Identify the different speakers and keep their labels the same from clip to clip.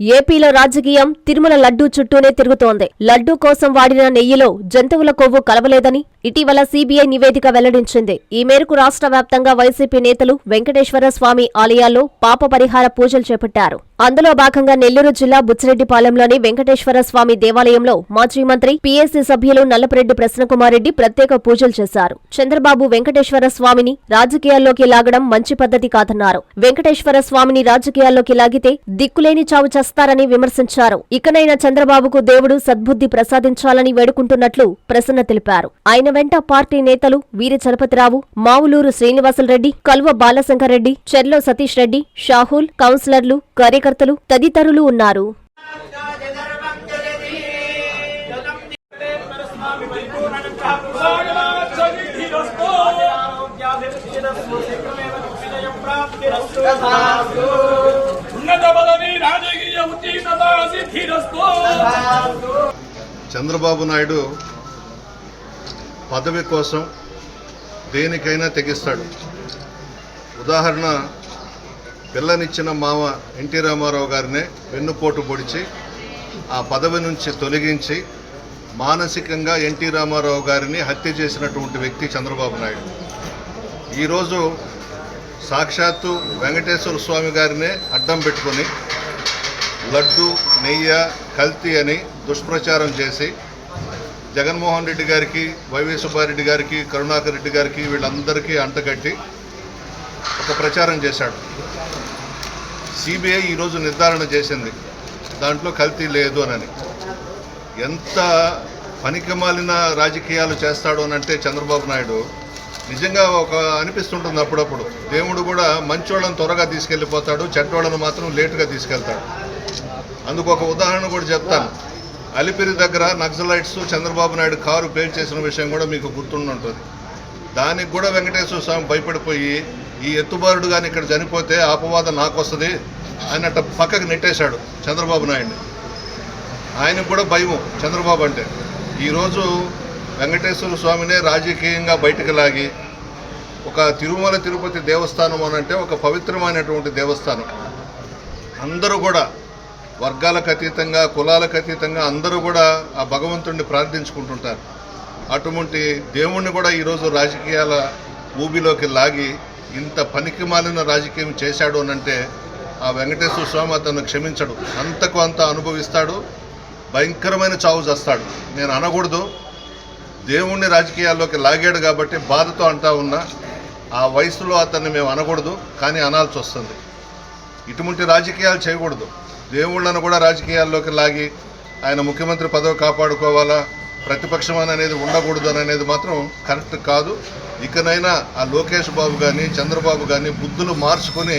Speaker 1: ఏపీలో రాజకీయం తిరుమల లడ్డూ చుట్టూనే తిరుగుతోంది. లడ్డూ కోసం వాడిన నెయ్యిలో జంతువుల కొవ్వు కలవలేదని ఇటీవల సీబీఐ నివేదిక వెల్లడించింది. ఈ మేరకు రాష్ట్ర వ్యాప్తంగా వైసీపీ నేతలు వెంకటేశ్వర స్వామి ఆలయాల్లో పాప పరిహార పూజలు చేపట్టారు. అందులో భాగంగా నెల్లూరు జిల్లా బుచ్చిరెడ్డిపాలెంలోని వెంకటేశ్వర స్వామి దేవాలయంలో మాజీ మంత్రి పీఎస్సీ సభ్యులు నల్లపరెడ్డి ప్రసన్నకుమారెడ్డి ప్రత్యేక పూజలు చేశారు. చంద్రబాబు వెంకటేశ్వర స్వామిని రాజకీయాల్లోకి లాగడం మంచి పద్ధతి కాదన్నారు. వెంకటేశ్వర స్వామిని రాజకీయాల్లోకి లాగితే దిక్కులేని చావు చేస్తారని విమర్శించారు ఇకనైనా చంద్రబాబుకు దేవుడు సద్బుద్ధి ప్రసాదించాలని వేడుకుంటున్నట్లు ప్రసన్న తెలిపారు ఆయన వెంట పార్టీ నేతలు వీరి చలపతిరావు మావులూరు శ్రీనివాసులరెడ్డి కల్వ బాలశంకర్రెడ్డి చెర్లో సతీష్ రెడ్డి షాహుల్ కౌన్సిలర్లు కార్యకర్తలు తదితరులు ఉన్నారు
Speaker 2: ఉన్నత
Speaker 3: చంద్రబాబు నాయుడు పదవి కోసం దేనికైనా తెగిస్తాడు. ఉదాహరణ పిల్లనిచ్చిన మామ ఎన్టీ రామారావు గారినే వెన్నుపోటు పొడిచి ఆ పదవి నుంచి తొలగించి మానసికంగా ఎన్టీ రామారావు గారిని హత్య చేసినటువంటి వ్యక్తి చంద్రబాబు నాయుడు. ఈరోజు సాక్షాత్తు వెంకటేశ్వర స్వామి గారినే అడ్డం పెట్టుకొని లడ్డు నెయ్య కల్తీ అని దుష్ప్రచారం చేసి జగన్మోహన్ రెడ్డి గారికి వైవి సుబ్బారెడ్డి గారికి కరుణాకర్ రెడ్డి గారికి వీళ్ళందరికీ అంటగట్టి ఒక ప్రచారం చేశాడు. సిబిఐ ఈరోజు నిర్ధారణ చేసింది. దాంట్లో కల్తీ లేదు అని ఎంత పనికిమాలిన రాజకీయాలు చేస్తాడు అని అంటే చంద్రబాబు నాయుడు నిజంగా ఒక అనిపిస్తుంటుంది అప్పుడప్పుడు. దేవుడు కూడా మంచోళ్ళని త్వరగా తీసుకెళ్ళిపోతాడు చెడ్డోళ్ళను మాత్రం లేటుగా తీసుకెళ్తాడు. అందుకు ఒక ఉదాహరణ కూడా చెప్తాను. అలిపిరి దగ్గర నక్సలైట్స్ చంద్రబాబు నాయుడు కారు పేల్ చేసిన విషయం కూడా మీకు గుర్తుండుంటుంది. దానికి కూడా వెంకటేశ్వర స్వామి భయపడిపోయి ఈ ఎత్తుబారుడు కానీ ఇక్కడ చనిపోతే అపవాదం నాకు వస్తుంది అన్నట్టు పక్కకు నెట్టేశాడు చంద్రబాబు నాయుడిని. ఆయనకు కూడా భయం చంద్రబాబు అంటే. ఈరోజు వెంకటేశ్వర స్వామినే రాజకీయంగా బయటకు లాగి ఒక తిరుమల తిరుపతి దేవస్థానం అనంటే ఒక పవిత్రమైనటువంటి దేవస్థానం. అందరూ కూడా వర్గాలకు అతీతంగా కులాలకు అతీతంగా అందరూ కూడా ఆ భగవంతుడిని ప్రార్థించుకుంటుంటారు. అటువంటి దేవుణ్ణి కూడా ఈరోజు రాజకీయాల ఊబిలోకి లాగి ఇంత పనికి మాలిన రాజకీయం చేశాడు అనంటే ఆ వెంకటేశ్వర స్వామి అతను క్షమించడు. అంతకు అంత అనుభవిస్తాడు. భయంకరమైన చావు చేస్తాడు. నేను అనకూడదు. దేవుణ్ణి రాజకీయాల్లోకి లాగాడు కాబట్టి బాధతో అంటా ఉన్నా. ఆ వయసులో అతన్ని మేము అనకూడదు. కానీ అనాల్సి వస్తుంది. ఇటువంటి రాజకీయాలు చేయకూడదు. దేవుళ్ళను కూడా రాజకీయాల్లోకి లాగి ఆయన ముఖ్యమంత్రి పదవి కాపాడుకోవాలా? ప్రతిపక్షం అనేది ఉండకూడదు అనేది మాత్రం కరెక్ట్ కాదు. ఇకనైనా ఆ లోకేష్ బాబు కానీ చంద్రబాబు కానీ బుద్ధులు మార్చుకొని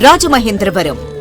Speaker 4: Rajamahendravaram.